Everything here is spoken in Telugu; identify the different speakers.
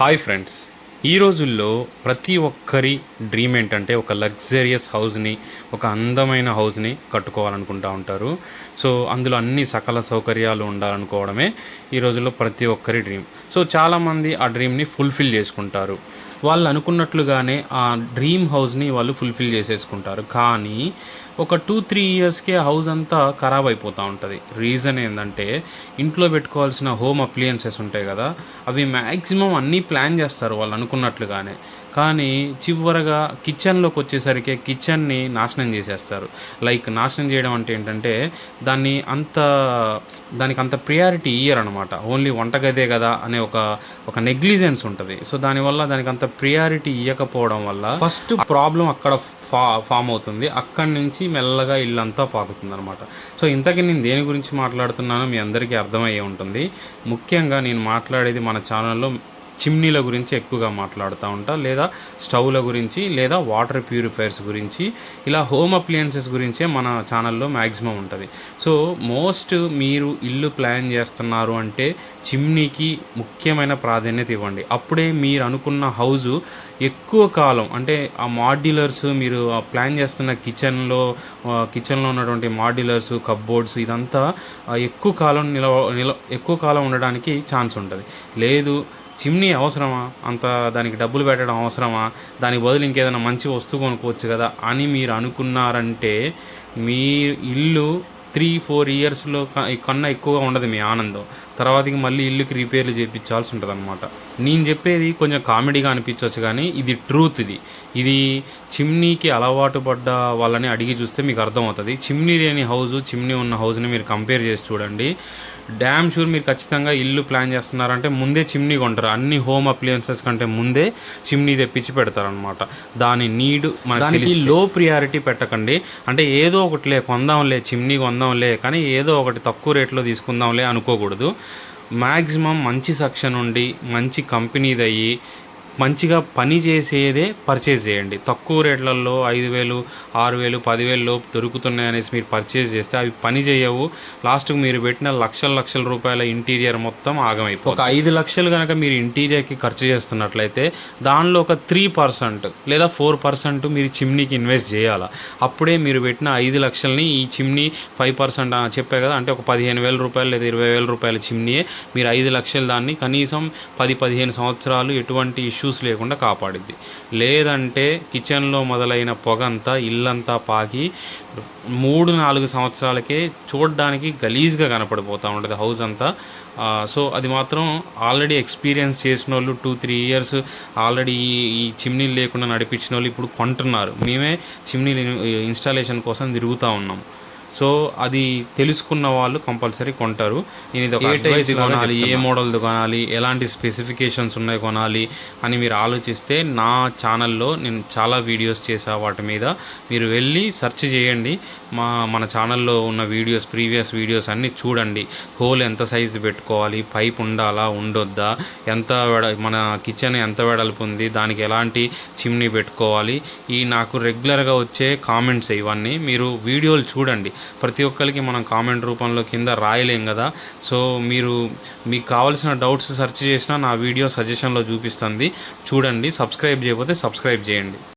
Speaker 1: హాయ్ ఫ్రెండ్స్ ఈ రోజుల్లో ప్రతి ఒక్కరి డ్రీమ్ ఏంటంటే ఒక లగ్జరియస్ హౌస్ని ఒక అందమైన హౌస్ని కట్టుకోవాలనుకుంటా ఉంటారు. సో అందులో అన్ని సకల సౌకర్యాలు ఉండాలనుకోవడమే ఈ రోజుల్లో ప్రతి ఒక్కరి డ్రీమ్ సో చాలామంది ఆ డ్రీమ్ని ఫుల్ఫిల్ చేసుకుంటారు. వాళ్ళు అనుకున్నట్లుగానే ఆ డ్రీమ్ హౌస్ని వాళ్ళు ఫుల్ఫిల్ చేసేసుకుంటారు. కానీ ఒక టూ త్రీ ఇయర్స్కే హౌస్ అంతా ఖరాబ్ అయిపోతూ ఉంటుంది. రీజన్ ఏంటంటే ఇంట్లో పెట్టుకోవాల్సిన హోమ్ అప్లియన్సెస్ ఉంటాయి కదా అవి మ్యాక్సిమం అన్నీ ప్లాన్ చేస్తారు వాళ్ళు అనుకున్నట్లుగానే. కానీ చివరగా కిచెన్లోకి వచ్చేసరికి కిచెన్ని నాశనం చేసేస్తారు. లైక్ నాశనం చేయడం అంటే ఏంటంటే దాన్ని అంత దానికి అంత ప్రియారిటీ ఇయ్యరు అనమాట ఓన్లీ వంటగదే కదా అనే ఒక ఒక నెగ్లిజెన్స్ ఉంటుంది. సో దానివల్ల దానికి అంత ప్రియారిటీ ఇవ్వకపోవడం వల్ల ఫస్ట్ ప్రాబ్లం అక్కడ ఫా ఫామ్ అవుతుంది. అక్కడి నుంచి మెల్లగా ఇల్లంతా పాకుతుంది అనమాట సో ఇంతకీ నేను దేని గురించి మాట్లాడుతున్నానో మీ అందరికీ అర్థమయ్యే ఉంటుంది. ముఖ్యంగా నేను మాట్లాడేది మన ఛానల్లో చిమ్నీల గురించి ఎక్కువగా మాట్లాడుతూ ఉంటా లేదా స్టవ్ల గురించి లేదా వాటర్ ప్యూరిఫైర్స్ గురించి ఇలా హోమ్ అప్లియన్సెస్ గురించే మన ఛానల్లో మ్యాక్సిమం ఉంటుంది. సో మోస్ట్ మీరు ఇల్లు ప్లాన్ చేస్తున్నారు అంటే చిమ్నీకి ముఖ్యమైన ప్రాధాన్యత ఇవ్వండి. అప్పుడే మీరు అనుకున్న హౌజు ఎక్కువ కాలం అంటే ఆ మాడ్యులర్స్ మీరు ఆ ప్లాన్ చేస్తున్న కిచెన్లో కిచెన్లో ఉన్నటువంటి మాడ్యులర్స్ కబ్బోర్డ్స్ ఇదంతా ఎక్కువ కాలం నిలవ నిల ఎక్కువ కాలం ఉండడానికి ఛాన్స్ ఉంటుంది. లేదు చిమ్నీ అవసరమా? అంత దానికి డబ్బులు పెట్టడం అవసరమా? దానికి బదులు ఇంకేదైనా మంచి వస్తువు కొనుక్కోవచ్చు కదా అని మీరు అనుకున్నారంటే మీ ఇల్లు త్రీ ఫోర్ ఇయర్స్లో కన్నా ఎక్కువగా ఉండదు మీ ఆనందం. తర్వాతకి మళ్ళీ ఇల్లుకి రిపేర్లు చేయించాల్సి ఉంటుంది అనమాట నేను చెప్పేది కొంచెం కామెడీగా అనిపించవచ్చు కానీ ఇది ట్రూత్ ఇది. ఇది చిమ్నీకి అలవాటు పడ్డ వాళ్ళని అడిగి చూస్తే మీకు అర్థమవుతుంది. చిమ్నీ లేని హౌస్ చిమ్నీ ఉన్న హౌస్ని మీరు కంపేర్ చేసి చూడండి. డ్యామ్ షూర్ మీరు ఖచ్చితంగా ఇల్లు ప్లాన్ చేస్తున్నారంటే ముందే చిమ్నీ కొంటారు. అన్ని హోమ్ అప్లియన్సెస్ కంటే ముందే చిమ్నీ తెప్పించి పెడతారనమాట దాని నీడ్ మన దానికి లో ప్రియారిటీ పెట్టకండి. అంటే ఏదో ఒకటిలే కొందాంలే చిమ్నీ తీసుకుందాంలే కానీ ఏదో ఒకటి తక్కువ రేట్లో తీసుకుందాంలే అనుకోకూడదు. మ్యాక్సిమం మంచి సెక్షన్ ఉండి మంచి కంపెనీది అయ్యి మంచిగా పని చేసేదే పర్చేజ్ చేయండి. తక్కువ రేట్లలో ఐదు వేలు ఆరు వేలు పదివేలు లోపు దొరుకుతున్నాయి అనేసి మీరు పర్చేజ్ చేస్తే అవి పని చేయవు. లాస్ట్కి మీరు పెట్టిన లక్షల లక్షల రూపాయల ఇంటీరియర్ మొత్తం ఆగమైపోతుంది. ఒక ఐదు లక్షలు కనుక మీరు ఇంటీరియర్కి ఖర్చు చేస్తున్నట్లయితే దానిలో ఒక త్రీ పర్సెంట్ లేదా ఫోర్ పర్సెంట్ మీరు చిమ్నీకి ఇన్వెస్ట్ చేయాలి. అప్పుడే మీరు పెట్టిన ఐదు లక్షల్ని ఈ చిమ్నీ ఫైవ్ పర్సెంట్ అని చెప్పే కదా అంటే ఒక పదిహేను వేల రూపాయలు లేదా ఇరవై వేల రూపాయల చిమ్నీయే మీరు ఐదు లక్షలు దాన్ని కనీసం పది పదిహేను సంవత్సరాలు ఎటువంటి ఇష్యూస్ లేకుండా కాపాడుద్ది. లేదంటే కిచెన్లో మొదలైన పొగ అంతా ఇల్లంతా పాకి మూడు నాలుగు సంవత్సరాలకే చూడడానికి గలీజ్గా కనపడిపోతూ ఉంటుంది హౌస్ అంతా. సో అది మాత్రం ఆల్రెడీ ఎక్స్పీరియన్స్ చేసిన వాళ్ళు టూ త్రీ ఇయర్స్ ఆల్రెడీ ఈ ఈ చిమ్నీలు లేకుండా నడిపించిన వాళ్ళు ఇప్పుడు కొంటున్నారు. మేమే చిమ్నీలు ఇన్స్టాలేషన్ కోసం తిరుగుతూ ఉన్నాం. సో అది తెలుసుకున్న వాళ్ళు కంపల్సరీ కొంటారు. నేను ఇది ఒక అడ్వైస్ కొనాలి ఏ మోడల్ కొనాలి ఎలాంటి స్పెసిఫికేషన్స్ ఉన్నాయి కొనాలి అని మీరు ఆలోచిస్తే నా ఛానల్లో నేను చాలా వీడియోస్ చేసా వాటి మీద. మీరు వెళ్ళి సెర్చ్ చేయండి. మా మన ఛానల్లో ఉన్న వీడియోస్ ప్రీవియస్ వీడియోస్ అన్నీ చూడండి. హోల్ ఎంత సైజు పెట్టుకోవాలి పైప్ ఉండాలా ఉండొద్దా ఎంత వెడ మన కిచెన్ ఎంత వెడల్పు ఉంది దానికి ఎలాంటి చిమ్నీ పెట్టుకోవాలి. ఈ నాకు రెగ్యులర్గా వచ్చే కామెంట్స్ ఇవన్నీ మీరు వీడియోలు చూడండి. ప్రతి ఒక్కరికి మనం కామెంట్ రూపంలో కింద రాయలేం కదా. సో మీరు మీకు కావాల్సిన డౌట్స్ సెర్చ్ చేసినా నా వీడియో సజెషన్లో చూపిస్తుంది. చూడండి సబ్స్క్రైబ్ చేయకపోతే సబ్స్క్రైబ్ చేయండి.